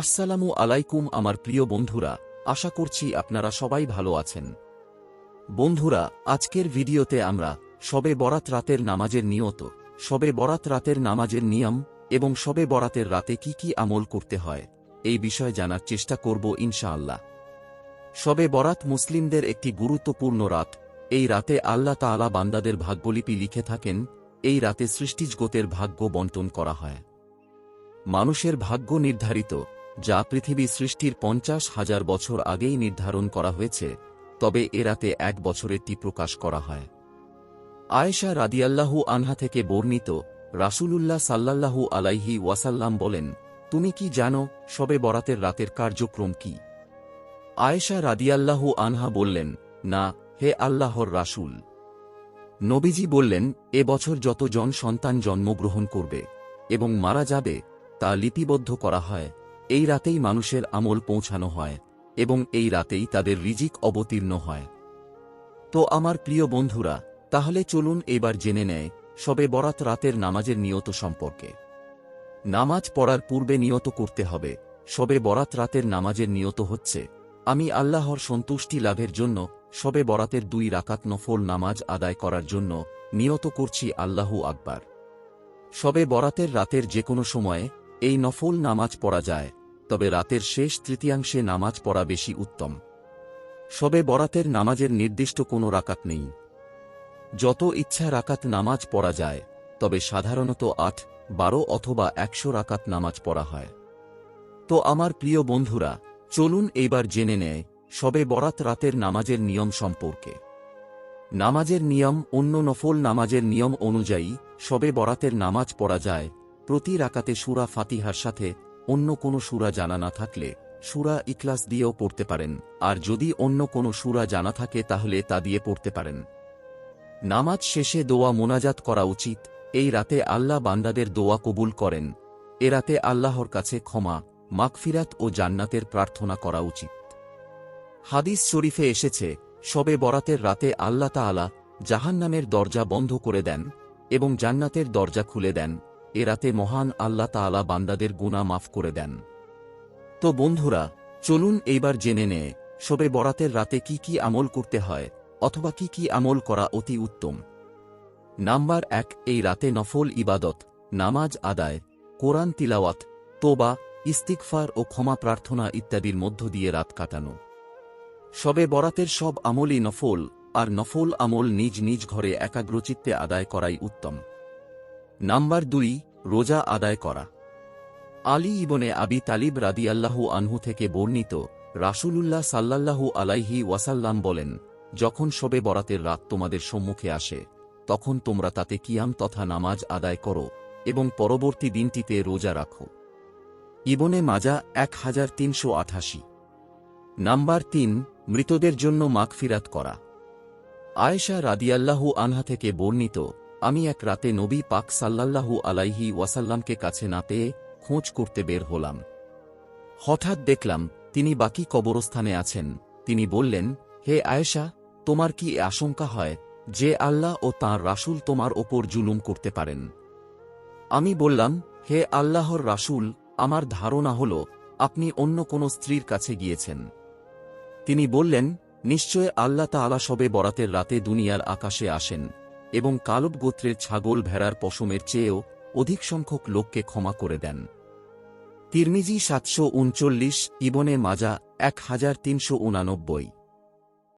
আসসালামু আলাইকুম আমার প্রিয় বন্ধুরা, আশা করছি আপনারা সবাই ভালো আছেন। বন্ধুরা, আজকের ভিডিওতে আমরা সবে বরাত রাতের নামাজের নিয়ত, সবে বরাত রাতের নামাজের নিয়ম এবং সবে বরাতের রাতে কি কি আমল করতে হয়, এই বিষয়ে জানার চেষ্টা করব ইনশাআল্লাহ। সবে বরাত মুসলিমদের একটি গুরুত্বপূর্ণ রাত, এই রাতে আল্লাহ তাআলা বান্দাদের ভাগ্যলিপি লিখে থাকেন, এই রাতে সৃষ্টিজগতের ভাগ্য বন্টন করা হয়। মানুষের ভাগ্য নির্ধারিত যা পৃথিবী সৃষ্টির পঞ্চাশ হাজার বছর আগেই নির্ধারণ করা হয়েছে, তবে এ রাতে এক বছরেরটি প্রকাশ করা হয়। আয়েশা রাদিয়াল্লাহু আনহা থেকে বর্ণিত রাসূলুল্লাহ সাল্লাল্লাহু আলাইহি ওয়াসাল্লাম বলেন, তুমি কি জানো সবে বরাতের রাতের কার্যক্রম কি? আয়েশা রাদিয়াল্লাহু আনহা বললেন, না, হে আল্লাহর রাসূল। নবীজি বললেন, এ বছর যত জন সন্তান জন্মগ্রহণ করবে এবং মারা যাবে, তা লিপিবদ্ধ করা হয়। এই রাতেই মানুষের আমল পৌঁছানো হয় এবং এই রাতেই তাদের রিজিক অবতীর্ণ হয়। তো আমার প্রিয় বন্ধুরা, তাহলে চলুন এবার জেনে নেয় সবে বরাত রাতের নামাজের নিয়ত সম্পর্কে। নামাজ পড়ার পূর্বে নিয়ত করতে হবে, সবে বরাত রাতের নামাজের নিয়ত হচ্ছে, আমি আল্লাহর সন্তুষ্টি লাভের জন্য সবে বরাতের দুই রাকাত নফল নামাজ আদায় করার জন্য নিয়ত করছি আল্লাহু আকবার। সবে বরাতের রাতের যে কোনো সময়ে এই নফল নামাজ পড়া যায়, তবে রাতের শেষ তৃতীয়াংশে নামাজ পড়া বেশি উত্তম। সবে বরাতের নামাজের নির্দিষ্ট কোনো রাকাত নেই। যত ইচ্ছা রাকাত নামাজ পড়া যায়, তবে সাধারণত আট, বারো অথবা একশো রাকাত নামাজ পড়া হয়। তো আমার প্রিয় বন্ধুরা, চলুন এইবার জেনে নেয়, সবে বরাত রাতের নামাজের নিয়ম সম্পর্কে। নামাজের নিয়ম অন্য নফল নামাজের নিয়ম অনুযায়ী সবে বরাতের নামাজ পড়া যায় প্রতি রাকাতে সুরা ফাতিহার সাথে অন্য কোনো সুরা জানা না থাকলে সুরা ইকলাস দিয়েও পড়তে পারেন, আর যদি অন্য কোনো সুরা জানা থাকে তাহলে তা দিয়ে পড়তে পারেন। নামাজ শেষে দোয়া মোনাজাত করা উচিত, এই রাতে আল্লাহ বান্দাদের দোয়া কবুল করেন, এ রাতে আল্লাহর কাছে ক্ষমা, মাগফিরাত ও জান্নাতের প্রার্থনা করা উচিত। হাদিস শরীফে এসেছে, সবে বরাতের রাতে আল্লাহ তাআলা জাহান্নামের দরজা বন্ধ করে দেন এবং জান্নাতের দরজা খুলে দেন এ রাতে মহান আল্লাহ তাআলা বান্দাদের গুণা মাফ করে দেন। তো বন্ধুরা, চলুন এইবার জেনে নে সবে বরাতের রাতে কি কি আমল করতে হয়, অথবা কি কি আমল করা অতি উত্তম। নাম্বার এক, এই রাতে নফল ইবাদত, নামাজ আদায়, কোরআন তিলাওয়াত, তোবা ইস্তিকফার ও ক্ষমা প্রার্থনা ইত্যাদির মধ্য দিয়ে রাত কাটানো। সবে বরাতের সব আমলই নফল, আর নফল আমল নিজ নিজ ঘরে একাগ্রচিত্তে আদায় করাই উত্তম। নাম্বার দুই, রোজা আদায় করা। আলী ইবনে আবি তালিব রাদিয়াল্লাহু আনহু থেকে বর্ণিত রাসূলুল্লাহ সাল্লাল্লাহু আলাইহি ওয়াসাল্লাম বলেন, যখন সবে বরাতের রাত তোমাদের সম্মুখে আসে, তখন তোমরা তাতে কিয়াম তথা নামাজ আদায় করো এবং পরবর্তী দিনটিতে রোজা রাখো। ইবনে মাজা এক হাজার তিনশো আঠাশি। নাম্বার তিন, মৃতদের জন্য মাগফিরাত করা। আয়েশা রাদিয়াল্লাহু আনহা থেকে বর্ণিত আমি এক রাতে নবী পাক সাল্লাল্লাহু আলাইহি ওয়াসাল্লামকে কাছে না পেয়ে খোঁজ করতে বের হলাম। হঠাৎ দেখলাম তিনি বাকি কবরস্থানে আছেন। তিনি বললেন, হে আয়েশা, তোমার কি আশঙ্কা হয় যে আল্লাহ ও তাঁর রাসূল তোমার ওপর জুলুম করতে পারেন? আমি বললাম, হে আল্লাহর রাসূল, আমার ধারণা হল আপনি অন্য কোনো স্ত্রীর কাছে গিয়েছেন। তিনি বললেন, নিশ্চয় আল্লাহ তাআলা সবে বরাতের রাতে দুনিয়ার আকাশে আসেন। এবং কালব গোত্রের ছাগল ভেড়ার পশমের চেয়েও অধিক সংখ্যক লোককে ক্ষমা করে দেন। তিরমিজি সাতশো উনচল্লিশ, ইবনে মাজা এক হাজার তিনশো উনানব্বই।